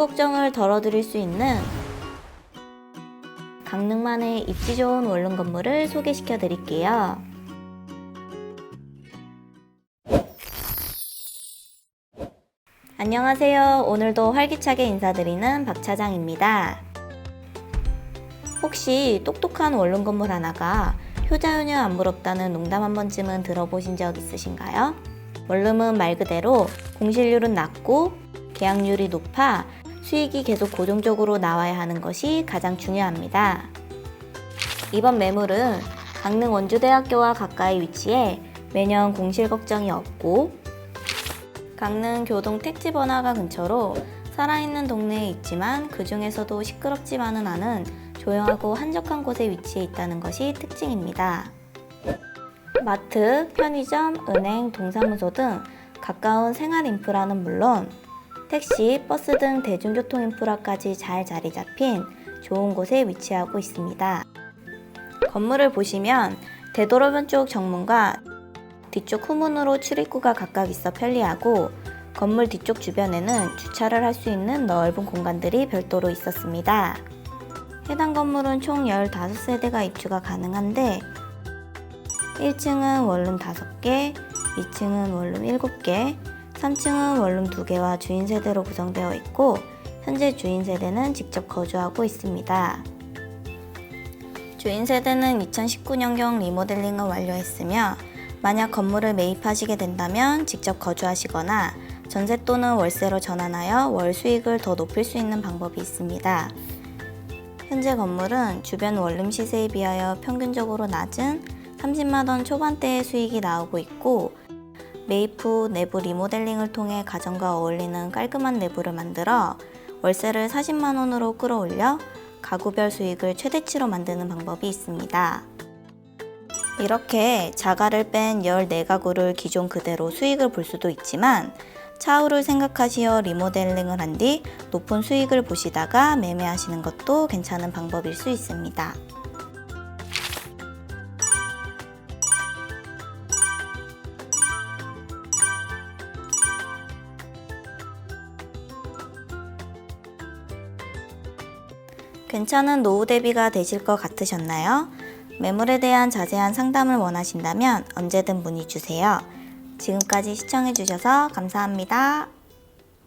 걱정을 덜어드릴 수 있는 강릉만의 입지 좋은 원룸 건물을 소개시켜 드릴게요. 안녕하세요. 오늘도 활기차게 인사드리는 박 차장입니다. 혹시 똑똑한 원룸 건물 하나가 효자효녀 안 부럽다는 농담 한 번쯤은 들어보신 적 있으신가요? 원룸은 말 그대로 공실률은 낮고 계약률이 높아 수익이 계속 고정적으로 나와야 하는 것이 가장 중요합니다. 이번 매물은 강릉 원주대학교와 가까이 위치해 매년 공실 걱정이 없고 강릉 교동 택지 번화가 근처로 살아있는 동네에 있지만 그 중에서도 시끄럽지만은 않은 조용하고 한적한 곳에 위치해 있다는 것이 특징입니다. 마트, 편의점, 은행, 동사무소 등 가까운 생활 인프라는 물론 택시, 버스 등 대중교통 인프라까지 잘 자리 잡힌 좋은 곳에 위치하고 있습니다. 건물을 보시면 되도록이면 쪽 정문과 뒤쪽 후문으로 출입구가 각각 있어 편리하고 건물 뒤쪽 주변에는 주차를 할 수 있는 넓은 공간들이 별도로 있었습니다. 해당 건물은 총 15세대가 입주가 가능한데 1층은 원룸 5개, 2층은 원룸 7개, 3층은 원룸 2개와 주인 세대로 구성되어 있고 현재 주인 세대는 직접 거주하고 있습니다. 주인 세대는 2019년경 리모델링을 완료했으며 만약 건물을 매입하시게 된다면 직접 거주하시거나 전세 또는 월세로 전환하여 월 수익을 더 높일 수 있는 방법이 있습니다. 현재 건물은 주변 원룸 시세에 비하여 평균적으로 낮은 30만원 초반대의 수익이 나오고 있고 후 내부 리모델링을 통해 가정과 어울리는 깔끔한 내부를 만들어 월세를 40만 원으로 끌어올려 가구별 수익을 최대치로 만드는 방법이 있습니다. 이렇게 자가를 뺀 14가구를 기존 그대로 수익을 볼 수도 있지만 차후를 생각하시어 리모델링을 한 뒤 높은 수익을 보시다가 매매하시는 것도 괜찮은 방법일 수 있습니다. 괜찮은 노후 대비가 되실 것 같으셨나요? 매물에 대한 자세한 상담을 원하신다면 언제든 문의 주세요. 지금까지 시청해주셔서 감사합니다.